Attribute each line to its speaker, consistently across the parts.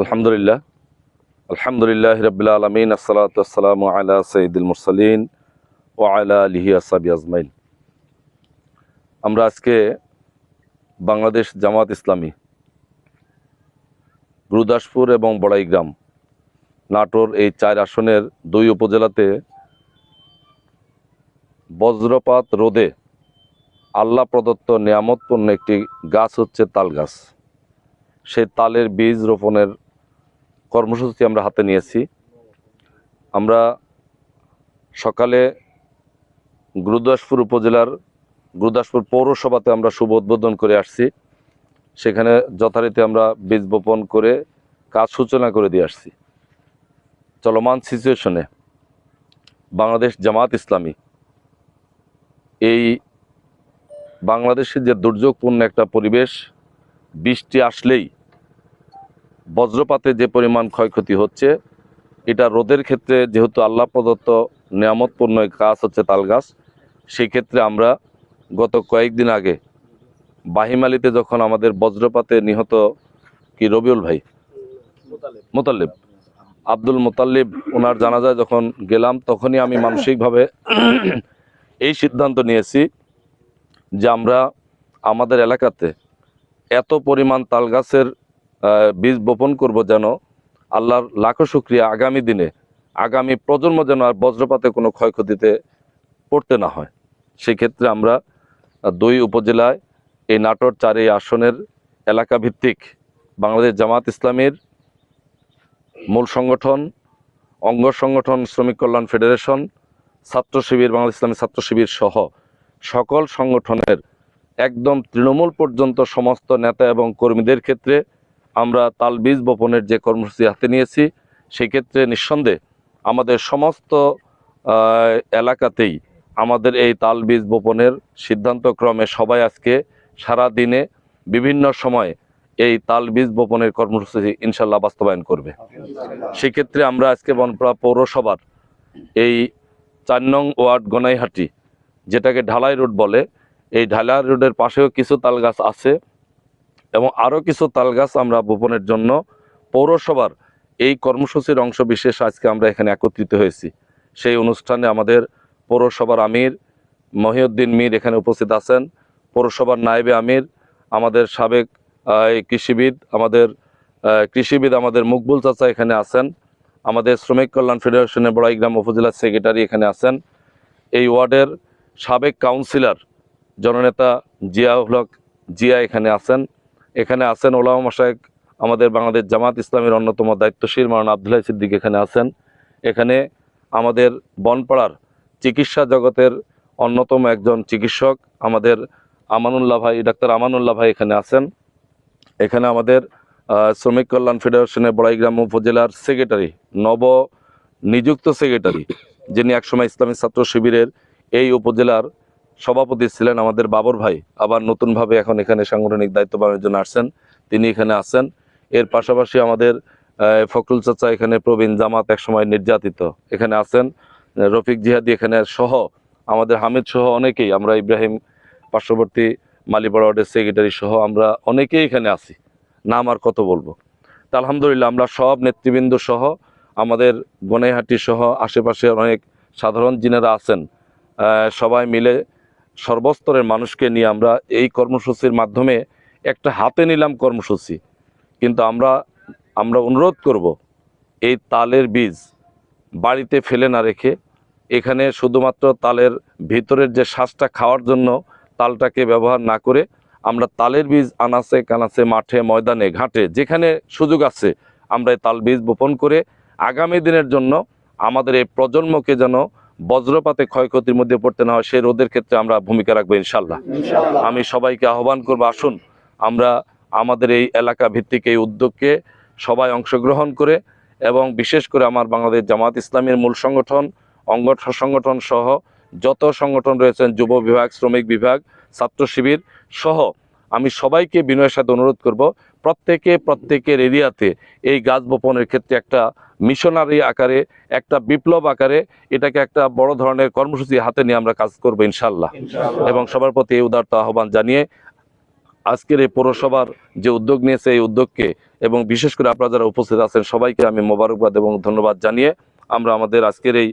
Speaker 1: আলহামদুলিল্লাহ। আলহামদুলিল্লাহ রবিল আলমিন আসসালাতাম আলা সঈদুল মুরসালিন ও আলা আলিহি আসাবি আজমাইন। আমরা আজকে বাংলাদেশ জামাত ইসলামী, গুরুদাসপুর এবং বড়াইগ্রাম নাটোর এই চার আসনের দুই উপজেলাতে বজ্রপাত রোদে আল্লাহ প্রদত্ত নিয়ামতপূর্ণ একটি গাছ হচ্ছে তাল গাছ। সেই তালের বীজ রোপণের কর্মসূচি আমরা হাতে নিয়েছি। আমরা সকালে গুরুদাসপুর উপজেলার গুরুদাসপুর পৌরসভাতে আমরা শুভ উদ্বোধন করে আসছি। সেখানে যথারীতি আমরা বীজ বপন করে কাজ সূচনা করে দিয়ে আসছি। চলমান সিচুয়েশনে বাংলাদেশ জামাত ইসলামী এই বাংলাদেশের যে দুর্যোগপূর্ণ একটা পরিবেশ, বৃষ্টি আসলেই বজ্রপাতে যে পরিমাণ ক্ষয়ক্ষতি হচ্ছে, এটা রোদের ক্ষেত্রে যেহেতু আল্লাহ প্রদত্ত নিয়ামতপূর্ণ গাছ হচ্ছে তাল গাছ, সেই ক্ষেত্রে আমরা গত কয়েকদিন আগে বাহিমালিতে যখন আমাদের বজ্রপাতে নিহত কি রবিউল ভাই? মোতাল্লিব আব্দুল মোতাল্লিব ওনার জানাজায় যখন গেলাম, তখনই আমি মানসিকভাবে এই সিদ্ধান্ত নিয়েছি যে আমরা আমাদের এলাকাতে এত পরিমাণ তাল গাছের বীজ বপন করব যেন আল্লাহর লাখো শুক্রিয়া আগামী দিনে, আগামী প্রজন্ম যেন আর বজ্রপাতে কোনো ক্ষয়ক্ষতিতে পড়তে না হয়। সেক্ষেত্রে আমরা দুই উপজেলায় এই নাটোর চার এই আসনের এলাকা ভিত্তিক বাংলাদেশ জামাত ইসলামের মূল সংগঠন, অঙ্গ সংগঠন শ্রমিক কল্যাণ ফেডারেশন, ছাত্র শিবির, বাংলাদেশ ইসলামী ছাত্র শিবির সহ সকল সংগঠনের একদম তৃণমূল পর্যন্ত সমস্ত নেতা এবং কর্মীদের ক্ষেত্রে আমরা তাল বীজ বপনের যে কর্মসূচি হাতে নিয়েছি, সেক্ষেত্রে নিঃসন্দেহে আমাদের সমস্ত এলাকাতেই আমাদের এই তাল বীজ বপনের সিদ্ধান্তক্রমে সবাই আজকে সারা দিনে বিভিন্ন সময় এই তাল বীজ বপনের কর্মসূচি ইনশাল্লাহ বাস্তবায়ন করবে। সেক্ষেত্রে আমরা আজকে বনপাড়া পৌরসভার এই চার নং ওয়ার্ড গনাইহাটি, যেটাকে ঢালাই রোড বলে, এই ঢালাই রোডের পাশেও কিছু তাল গাছ আছে। এবং আরও কিছু তালগাছ আমরা বপনের জন্য পৌরসভার এই কর্মসূচির অংশ বিশেষ আজকে আমরা এখানে একত্রিত হয়েছি। সেই অনুষ্ঠানে আমাদের পৌরসভার আমির মহিউদ্দিন মীর এখানে উপস্থিত আছেন, পৌরসভার নায়েবে আমির, আমাদের সাবেক কৃষিবিদ, আমাদের কৃষিবিদ আমাদের মুকবুল চাচা এখানে আছেন, আমাদের শ্রমিক কল্যাণ ফেডারেশনের বড়াইগ্রাম উপজেলা সেক্রেটারি এখানে আছেন। এই ওয়ার্ডের সাবেক কাউন্সিলর জননেতা জিয়া হক জিয়া এখানে আছেন। এখানে আছেন ওলামা মাসায়েক আমাদের বাংলাদেশ জামাত ইসলামের অন্যতম দায়িত্বশীল মারান আবদুল্লাহ সিদ্দিক এখানে আছেন। এখানে আমাদের বনপাড়ার চিকিৎসা জগতের অন্যতম একজন চিকিৎসক, আমাদের আমানুল্লাহ ভাই, ডাক্তার আমানুল্লাহ ভাই এখানে আছেন। এখানে আমাদের শ্রমিক কল্যাণ ফেডারেশনের বড়াইগ্রাম উপজেলার সেক্রেটারি, নব নিযুক্ত সেক্রেটারি, যিনি একসময় ইসলামী ছাত্র শিবিরের এই উপজেলার সভাপতি ছিলেন আমাদের বাবর ভাই, আবার নতুনভাবে এখন এখানে সাংগঠনিক দায়িত্ব পালনের জন্য আসছেন। তিনি এখানে আছেন। এর পাশাপাশি আমাদের ফখরুল চাচা এখানে প্রবীণ জামাত একসময় নির্যাতিত। এখানে আছেন রফিক জিহাদি এখানে সহ, আমাদের হামিদ সহ অনেকেই। আমরা ইব্রাহিম পার্শ্ববর্তী মালিপাড়া ওয়ার্ডের সেক্রেটারি সহ আমরা অনেকেই এখানে আছি। নাম আর কত বলব? তা আলহামদুলিল্লাহ, আমরা সব নেতৃবৃন্দ সহ, আমাদের গনেহাটি সহ আশেপাশে অনেক সাধারণ যিনারা আছেন সবাই মিলে সর্বস্তরের মানুষকে নিয়ে আমরা এই কর্মসূচির মাধ্যমে একটা হাতে নিলাম কর্মসূচি। কিন্তু আমরা আমরা অনুরোধ করব, এই তালের বীজ বাড়িতে ফেলে না রেখে এখানে শুধুমাত্র তালের ভিতরের যে শ্বাসটা খাওয়ার জন্য তালটাকে ব্যবহার না করে আমরা তালের বীজ আনাচে কানাচে মাঠে, ময়দানে, ঘাটে যেখানে সুযোগ আছে আমরা এই তাল বীজ বপন করে আগামী দিনের জন্য আমাদের এই প্রজন্মকে যেন বজ্রপাতে ক্ষয়ক্ষতির মধ্যে পড়তে না হয় সেই রোদের ক্ষেত্রে আমরা ভূমিকা রাখব ইনশাল্লাহ আমি সবাইকে আহ্বান করব আসুন আমরা আমাদের এই এলাকা ভিত্তিক এই উদ্যোগকে সবাই অংশগ্রহণ করে এবং বিশেষ করে আমার বাংলাদেশ জামাত ইসলামের মূল সংগঠন অঙ্গ সংগঠন সহ যত সংগঠন রয়েছেন যুব বিভাগ শ্রমিক বিভাগ ছাত্র শিবির সহ আমি সবাইকে বিনয়ের সাথে অনুরোধ করব প্রত্যেকে প্রত্যেকের এরিয়াতে এই গাছ বপনের ক্ষেত্রে একটা মিশনারি আকারে একটা বিপ্লব আকারে এটাকে একটা বড় ধরনের কর্মসূচি হাতে নিয়ে আমরা কাজ করব ইনশাল্লাহ এবং সবার প্রতি এই উদারতা আহ্বান জানিয়ে আজকের এই পৌরসভার যে উদ্যোগ নিয়েছে এই উদ্যোগকে এবং বিশেষ করে আপনারা যারা উপস্থিত আছেন সবাইকে আমি মোবারকবাদ এবং ধন্যবাদ জানিয়ে আমরা আমাদের আজকের এই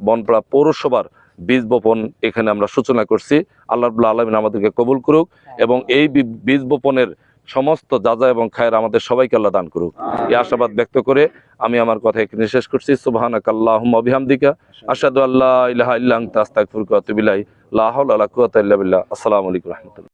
Speaker 1: বনপাড়া পৌরসভার বীজ বপন এখানে আমরা সূচনা করছি। আল্লাহ আলমিন আমাদেরকে কবুল করুক এবং এই বীজ বপনের সমস্ত যাজা এবং খায়ের আমাদের সবাইকে আল্লাহ দান করুক। এই আশাবাদ ব্যক্ত করে আমি আমার কথা এখানে শেষ করছি। সুবহানাক বিহামদিকা। আসাদু আল্লাহ ইহা ইল্লা বিল্লাহ। আসসালামু আলাইকুম রাহমাতুল্লাহ।